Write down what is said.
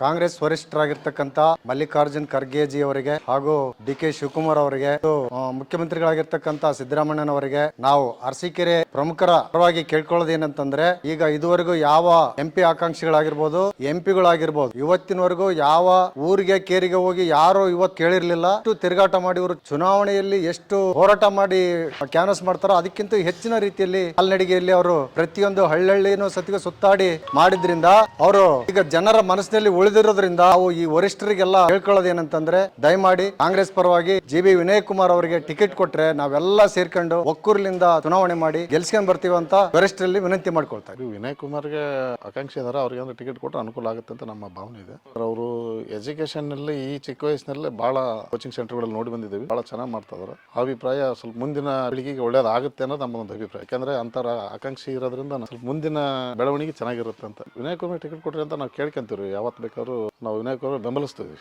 ಕಾಂಗ್ರೆಸ್ ವರಿಷ್ಠರಾಗಿರ್ತಕ್ಕಂಥ ಮಲ್ಲಿಕಾರ್ಜುನ್ ಖರ್ಗೆಜಿ ಅವರಿಗೆ ಹಾಗೂ D K Shivakumar ಅವರಿಗೆ ಮುಖ್ಯಮಂತ್ರಿಗಳಾಗಿರ್ತಕ್ಕಂಥ ಸಿದ್ದರಾಮಣ್ಣನವರಿಗೆ ನಾವು ಅರಸೀಕೆರೆ ಪ್ರಮುಖರ ಪರವಾಗಿ ಕೇಳ್ಕೊಳ್ಳೋದೇನಂತಂದ್ರೆ, ಈಗ ಇದುವರೆಗೂ ಯಾವ ಎಂ ಪಿ ಆಕಾಂಕ್ಷಿಗಳಾಗಿರ್ಬೋದು, ಎಂ ಪಿಗಳಾಗಿರ್ಬೋದು, ಇವತ್ತಿನವರೆಗೂ ಯಾವ ಊರಿಗೆ ಕೇರಿಗೆ ಹೋಗಿ ಯಾರು ಇವತ್ತು ಕೇಳಿರ್ಲಿಲ್ಲ, ಎಷ್ಟು ತಿರುಗಾಟ ಮಾಡಿ ಇವರು ಚುನಾವಣೆಯಲ್ಲಿ ಎಷ್ಟು ಹೋರಾಟ ಮಾಡಿ ಕ್ಯಾನ್ವಸ್ ಮಾಡ್ತಾರೋ ಅದಕ್ಕಿಂತ ಹೆಚ್ಚಿನ ರೀತಿಯಲ್ಲಿ ಕಾಲ್ನಡಿಗೆಯಲ್ಲಿ ಅವರು ಪ್ರತಿಯೊಂದು ಹಳ್ಳಹಳ್ಳಿನೂ ಸತಿಗೆ ಸುತ್ತಾಡಿ ಮಾಡಿದ್ರಿಂದ, ಅವರು ಈಗ ಜನರ ಮನಸ್ಸಿನಲ್ಲಿ ಉಳಿದಿರೋದ್ರಿಂದ ನಾವು ಈ ವರಿಷ್ಠರಿಗೆಲ್ಲ ಹೇಳ್ಕೊಳ್ಳೋದು ಏನಂತಂದ್ರೆ ದಯಮಾಡಿ ಕಾಂಗ್ರೆಸ್ ಪರವಾಗಿ ಜಿ ಬಿ ವಿನಯ್ ಕುಮಾರ್ ಅವರಿಗೆ ಟಿಕೆಟ್ ಕೊಟ್ರೆ ನಾವೆಲ್ಲ ಸೇರ್ಕೊಂಡು ಒಕ್ಕೂರ್ಲಿಂದ ಚುನಾವಣೆ ಮಾಡಿ ಗೆಲ್ಸ್ಕೊಂಡ್ ಬರ್ತೀವಿ ಅಂತ ವರಿಷ್ಠರಲ್ಲಿ ವಿನಂತಿ ಮಾಡ್ಕೊಳ್ತಾ ವಿನಯ್ ಕುಮಾರ್ಗೆ ಆಕಾಂಕ್ಷಿ ಇದಾರೆ ಅವ್ರಿಗೆ ಅಂದ್ರೆ ಟಿಕೆಟ್ ಕೊಟ್ಟರೆ ಅನುಕೂಲ ಆಗುತ್ತೆ ಅಂತ ನಮ್ಮ ಭಾವನೆ ಇದೆ. ಅವರು ಎಜುಕೇಶನ್ನಲ್ಲಿ ಈ ಚಿಕ್ಕ ವಯಸ್ಸಿನಲ್ಲೇ ಬಹಳ ಕೋಚಿಂಗ್ ಸೆಂಟರ್ಗಳಲ್ಲಿ ನೋಡಿ ಬಂದಿದ್ದೀವಿ. ಬಹಳ ಚೆನ್ನಾಗಿ ಮಾಡ್ತಾ ಇದಾರೆ ಅಭಿಪ್ರಾಯ ಸ್ವಲ್ಪ ಮುಂದಿನ ಪೀಳಿಗೆಗೆ ಒಳ್ಳೇದಾಗುತ್ತೆ ಅನ್ನೋದು ನಮ್ಮ ಒಂದು ಅಭಿಪ್ರಾಯ. ಯಾಕಂದ್ರೆ ಅಂತರ ಆಕಾಂಕ್ಷಿ ಇರೋದ್ರಿಂದ ಸ್ವಲ್ಪ ಮುಂದಿನ ಬೆಳವಣಿಗೆ ಚೆನ್ನಾಗಿರುತ್ತೆ ಅಂತ. ವಿನಯ್ ಕುಮಾರ್ ಟಿಕೆಟ್ ಕೊಟ್ರಿ ಅಂತ ನಾವು ಕೇಳ್ಕೊಂತೀವಿ ಯಾವತ್ತು ಬೇಕಾದ್ರೂ ನಾವು ವಿನಯ್ ಕುಮಾರ್ ಬೆಂಬಲಿಸ್ತೀವಿ